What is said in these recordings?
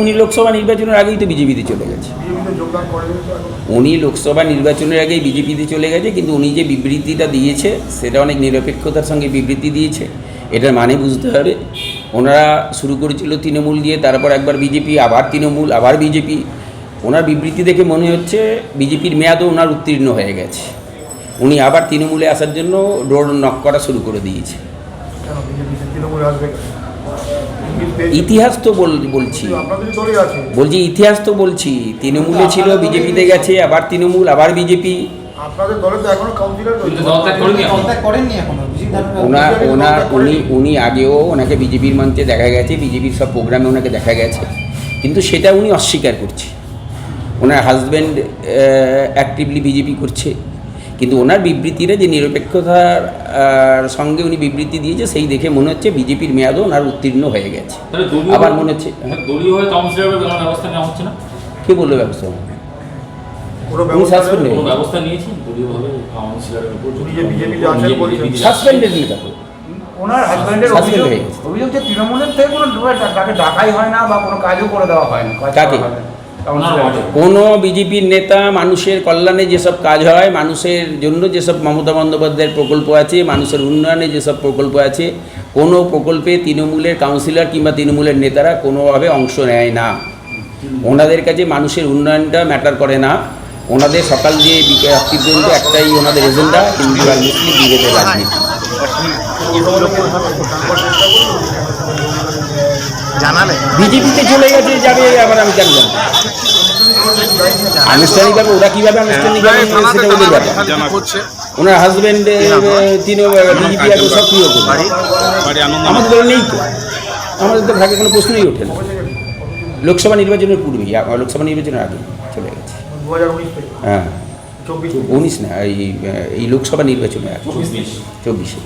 উনি লোকসভা নির্বাচনের আগেই তো বিজেপিতে চলে গেছে উনি লোকসভা নির্বাচনের আগেই বিজেপিতে চলে গেছে কিন্তু উনি যে বিবৃতিটা দিয়েছে সেটা অনেক নিরপেক্ষতার সঙ্গে বিবৃতি দিয়েছে এটার মানে বুঝতে হবে ওনারা শুরু করেছিল তৃণমূল দিয়ে তারপর একবার বিজেপি আবার তৃণমূল আবার বিজেপি ওনার বিবৃতি দেখে মনে হচ্ছে বিজেপির মেয়াদও ওনার উত্তীর্ণ হয়ে গেছে উনি আবার তৃণমূলে আসার জন্য ডোর নক করা শুরু করে দিয়েছে ইতিহাস তো বলছি বলছি ইতিহাস তো বলছি তৃণমূলে ছিল বিজেপিতে গেছে আবার তৃণমূল আবার বিজেপি ওনার ওনার উনি উনি আগেও ওনাকে বিজেপির মঞ্চে দেখা গেছে বিজেপির সব প্রোগ্রামে ওনাকে দেখা গেছে কিন্তু সেটা উনি অস্বীকার করছে ওনার হাজব্যান্ড অ্যাক্টিভলি বিজেপি করছে কিন্তু ওনার বিবৃতিতে যে নিরপেক্ষতার সঙ্গে উনি বিবৃতি দিয়েছে সেই দেখে মনে হচ্ছে বিজেপির মেয়াদও ওনার উত্তীর্ণ হয়ে গেছে আবার মনে হচ্ছে হ্যাঁ, কে বললো ব্যবস্থা সাসপেন্ড ওনার তৃণমূলের থেকে কোনো ডাকাই হয় না বা কোনো কাজও করে দেওয়া হয় না কোনো বিজেপির নেতা মানুষের কল্যাণে যেসব কাজ হয় মানুষের জন্য যেসব মমতা বন্দ্যোপাধ্যায়ের প্রকল্প আছে মানুষের উন্নয়নে যেসব প্রকল্প আছে কোনো প্রকল্পে তৃণমূলের কাউন্সিলর কিংবা তৃণমূলের নেতারা কোনোভাবে অংশ নেয় না ওনাদের কাছে মানুষের উন্নয়নটা ম্যাটার করে না ওনাদের সকাল দিয়ে বিকেল রাত্রি পর্যন্ত একটাই ওনাদের এজেন্ডা হিন্দু আর মুসলিম বিজেপি রাজনীতি জানালে বিজেপিতে চলে গেছে যাবে আবার আমি কেন আনুষ্ঠানিকভাবে ওরা কীভাবে আনুষ্ঠানিকভাবে সেটা ওদের ব্যাপার ওনার হাজব্যান্ড তিনি বিজেপি সক্রিয় আমাদের নেই তো আমাদের তো ভাগে কোনো প্রশ্নই ওঠে না লোকসভা নির্বাচনের পূর্বেই লোকসভা নির্বাচনের আগে চলে গেছে হ্যাঁ উনিশ না এই এই লোকসভা নির্বাচনে আছে চব্বিশে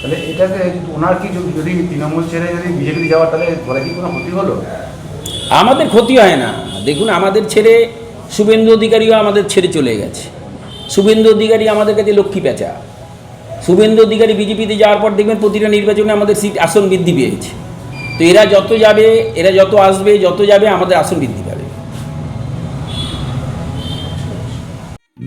তাহলে এটাকে ওনার কি যদি তৃণমূল ছেড়ে যদি বিজেপি যাওয়ার তাহলে ঘরে কি কোনো ক্ষতি হলো আমাদের ক্ষতি হয় না দেখুন আমাদের ছেড়ে শুভেন্দু অধিকারীও আমাদের ছেড়ে চলে গেছে শুভেন্দু অধিকারী আমাদের কাছে লক্ষ্মী পেঁচা শুভেন্দু অধিকারী বিজেপিতে যাওয়ার পর দেখবেন প্রতিটা নির্বাচনে আমাদের সিট আসন বৃদ্ধি পেয়েছে তো এরা যত যাবে এরা যত আসবে যত যাবে আমাদের আসন বৃদ্ধি পাবে